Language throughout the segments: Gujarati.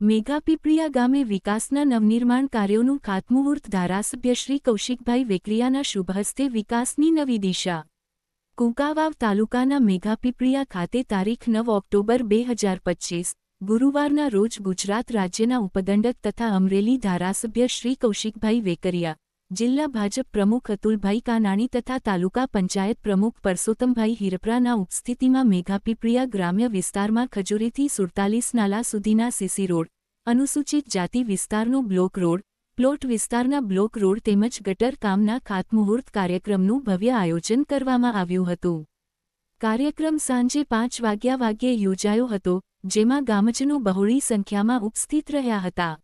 મેઘાપીપળિયા ગામે વિકાસના નવનિર્માણ કાર્યોનું ખાતમુહૂર્ત ધારાસભ્ય શ્રી કૌશિકભાઈ વેકરિયાના શુભહસ્તે વિકાસની નવી દિશા. કુંકાવાવ તાલુકાના મેઘાપીપળિયા ખાતે તારીખ નવ ઓક્ટોબર બે હજાર પચ્ચીસ ગુરુવારના રોજ ગુજરાત રાજ્યના ઉપદંડક તથા અમરેલી ધારાસભ્ય શ્રી કૌશિકભાઈ વેકરિયા જિલ્લા ભાજપ પ્રમુખ અતુલભાઈ કાનાણી તથા તાલુકા પંચાયત પ્રમુખ પરસોત્તમભાઈ હિરપરાના ઉપસ્થિતિમાં મેઘાપીપ્રિયા ગ્રામ્ય વિસ્તારમાં ખજૂરીથી સુડતાલીસ નાલા સુધીના સીસી રોડ, અનુસૂચિત જાતિ વિસ્તારનો બ્લોક રોડ, પ્લોટ વિસ્તારના બ્લોક રોડ તેમજ ગટર કામના ખાતમુહૂર્ત કાર્યક્રમનું ભવ્ય આયોજન કરવામાં આવ્યું હતું. કાર્યક્રમ સાંજે પાંચ વાગ્યા વાગ્યે યોજાયો હતો, જેમાં ગામજનો બહોળી સંખ્યામાં ઉપસ્થિત રહ્યા હતા.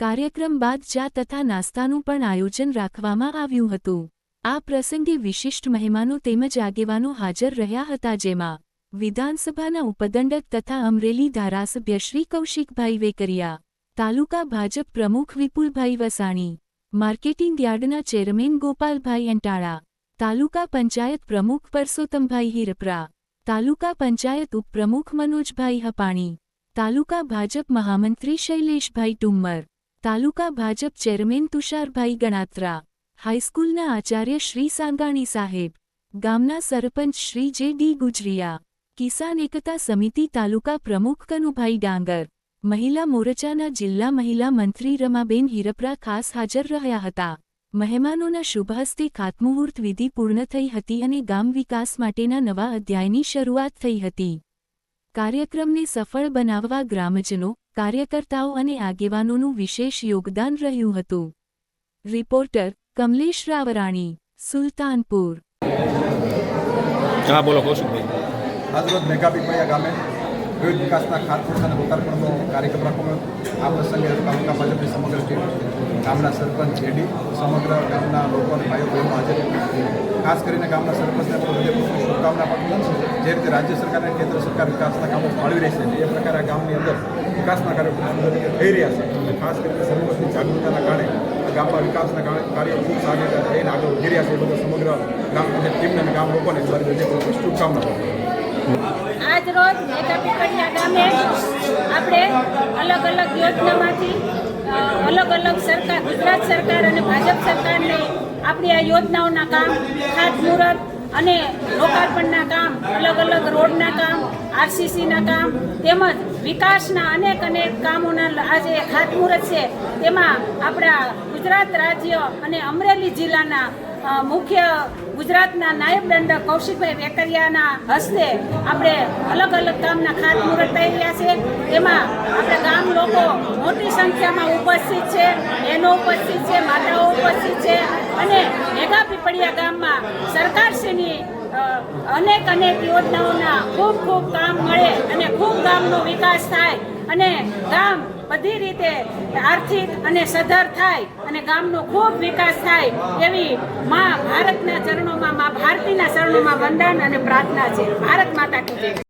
કાર્યક્રમ બાદ ચા તથા નાસ્તાનું પણ આયોજન રાખવામાં આવ્યું હતું. આ પ્રસંગે વિશિષ્ટ મહેમાનો તેમજ આગેવાનો હાજર રહ્યા હતા જેમાં વિધાનસભાના ઉપદંડક તથા અમરેલી ધારાસભ્ય શ્રી કૌશિકભાઈ વેકરિયા, તાલુકા ભાજપ પ્રમુખ વિપુલભાઈ વસાણી, માર્કેટિંગ યાર્ડના ચેરમેન ગોપાલભાઈ અંટાળા, તાલુકા પંચાયત પ્રમુખ પરસોત્તમભાઈ હિરપરા, તાલુકા પંચાયત ઉપપ્રમુખ મનોજભાઈ હપાણી, તાલુકા ભાજપ મહામંત્રી શૈલેષભાઈ ટુમ્મર તાલુકા ભાજપ ચેરમેન તુષારભાઈ ગણાત્રા, હાઈસ્કૂલના આચાર્ય શ્રી સાંગાણી સાહેબ, ગામના સરપંચ શ્રી જે ડી ગુજરિયા, કિસાન એકતા સમિતિ તાલુકા પ્રમુખ કનુભાઈ ડાંગર, મહિલા મોરચાના જિલ્લા મહિલા મંત્રી રમાબેન હિરપરા ખાસ હાજર રહ્યા હતા. મહેમાનોના શુભહસ્તે ખાતમુહૂર્ત વિધિ પૂર્ણ થઈ હતી અને ગામ વિકાસ માટેના નવા અધ્યાયની શરૂઆત થઈ હતી. કાર્યક્રમને સફળ બનાવવા ગ્રામજનો કાર્યકર્તાઓ અને આગેવાનોનું વિશેષ યોગદાન રહ્યું હતું. રિપોર્ટર કમલેશ રાવરાણી સુલતાનપુર. હા બોલો કૌશિકભાઈ આજરોજ મેઘાપીપળિયા ગામે વિવિધ વિકાસના ખાતમુહૂર્ત અને લોકાર્પણનો કાર્યક્રમ રાખવામાં આ પ્રસંગે તાલુકા ભાજપની સમગ્ર ટીમ ગામના સરપંચ જેડી સમગ્ર ગામના લોકો અને ભાઈઓ બહેનો હાજર ખાસ કરીને ગામના સરપંચને પણ શુભકામના પાઠવું જે રીતે રાજ્ય સરકાર અને કેન્દ્ર સરકાર વિકાસના કામો ફાળવી રહી છે એ પ્રકારે આ ગામની અંદર વિકાસના કાર્યો થઈ રહ્યા છે. અને ખાસ કરીને સમૂહની જાગૃતતાના કારણે આ ગામમાં વિકાસના કાર્યો ખૂબ સારી રીતે થઈને આગળ વધી રહ્યા છે. એ બધું સમગ્ર ગામ પંચાયત ટીમને અને ગામ લોકોને મારી હૃદયપૂર્વક શુભકામના આજ રોજ મેઘાપીપળિયા ગામે આપણે અલગ અલગ યોજનામાંથી અલગ અલગ સરકાર, ગુજરાત સરકાર અને ભાજપ સરકારની આપણી આ યોજનાઓના કામ, ખાતમુહૂર્ત અને લોકાર્પણના કામ અલગ અલગ રોડના કામ આરસીસીના કામ તેમજ વિકાસના અનેક અનેક કામોના આજે ખાતમુહૂર્ત છે. તેમાં આપણા ગુજરાત રાજ્ય અને અમરેલી જિલ્લાના મુખ્ય ગુજરાતના નાયબ દંડક કૌશિકભાઈ વેકરિયાના હસ્તે આપણે અલગ અલગ કામના ખાતમુહૂર્ત થઈ રહ્યા છે. એમાં આપણે ગામ લોકો મોટી સંખ્યામાં ઉપસ્થિત છે, બહેનો ઉપસ્થિત છે, માતાઓ ઉપસ્થિત છે અને મેગા પીપળિયા ગામમાં સરકારશ્રીની અનેક અનેક યોજનાઓના ખૂબ ખૂબ કામ મળે અને ખૂબ ગામનો વિકાસ થાય અને ગામ બધી રીતે આર્થિક અને સધર થાય અને ગામનો ખૂબ વિકાસ થાય એવી મા ભારતના ચરણોમાં, મા ભારતીના ચરણોમાં વંદન અને પ્રાર્થના છે. ભારત માતા કી જય.